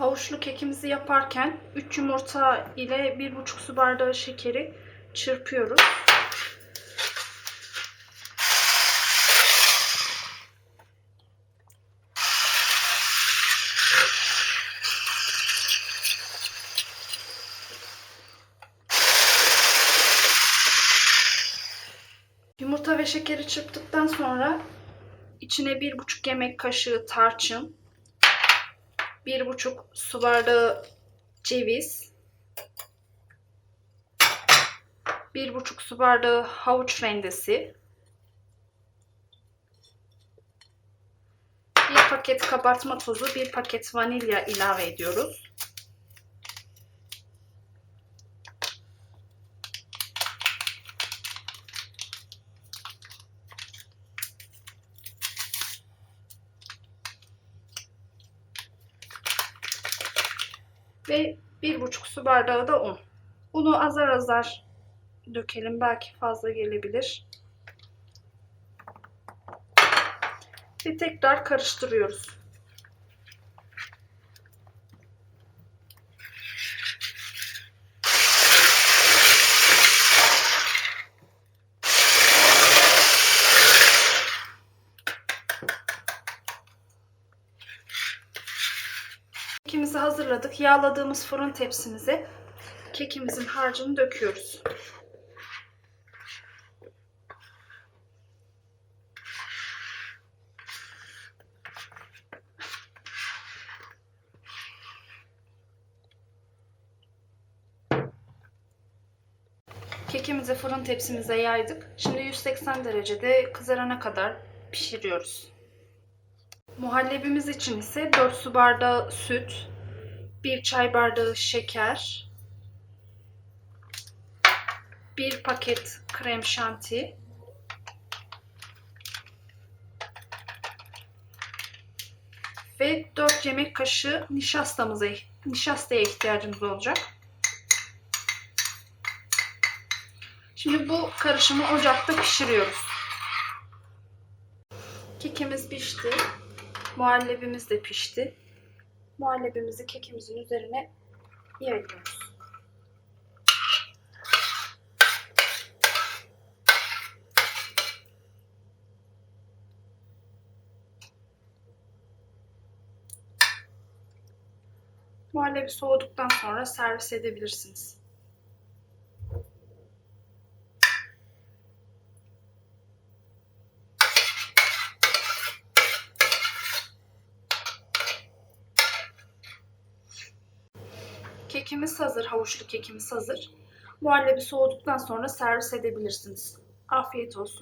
Havuçlu kekimizi yaparken 3 yumurta ile 1,5 su bardağı şekeri çırpıyoruz. Yumurta ve şekeri çırptıktan sonra içine 1,5 yemek kaşığı tarçın, 1,5 su bardağı ceviz, 1,5 su bardağı havuç rendesi, 1 paket kabartma tozu, 1 paket vanilya ilave ediyoruz. Ve 1,5 su bardağı da un. Unu azar azar dökelim. Belki fazla gelebilir. Ve tekrar karıştırıyoruz. Kekimizi hazırladık. Yağladığımız fırın tepsimize kekimizin harcını döküyoruz. Kekimizi fırın tepsimize yaydık. Şimdi 180 derecede kızarana kadar pişiriyoruz. Muhallebimiz için ise 4 su bardağı süt, 1 çay bardağı şeker, 1 paket krem şanti, ve 4 yemek kaşığı nişastamıza nişastaya ihtiyacımız olacak. Şimdi bu karışımı ocakta pişiriyoruz. Kekimiz pişti. Muhallebimiz de pişti. Muhallebimizi kekimizin üzerine yayıyoruz. Muhallebi soğuduktan sonra servis edebilirsiniz. Kekimiz hazır, havuçlu kekimiz hazır. Muhallebi soğuduktan sonra servis edebilirsiniz. Afiyet olsun.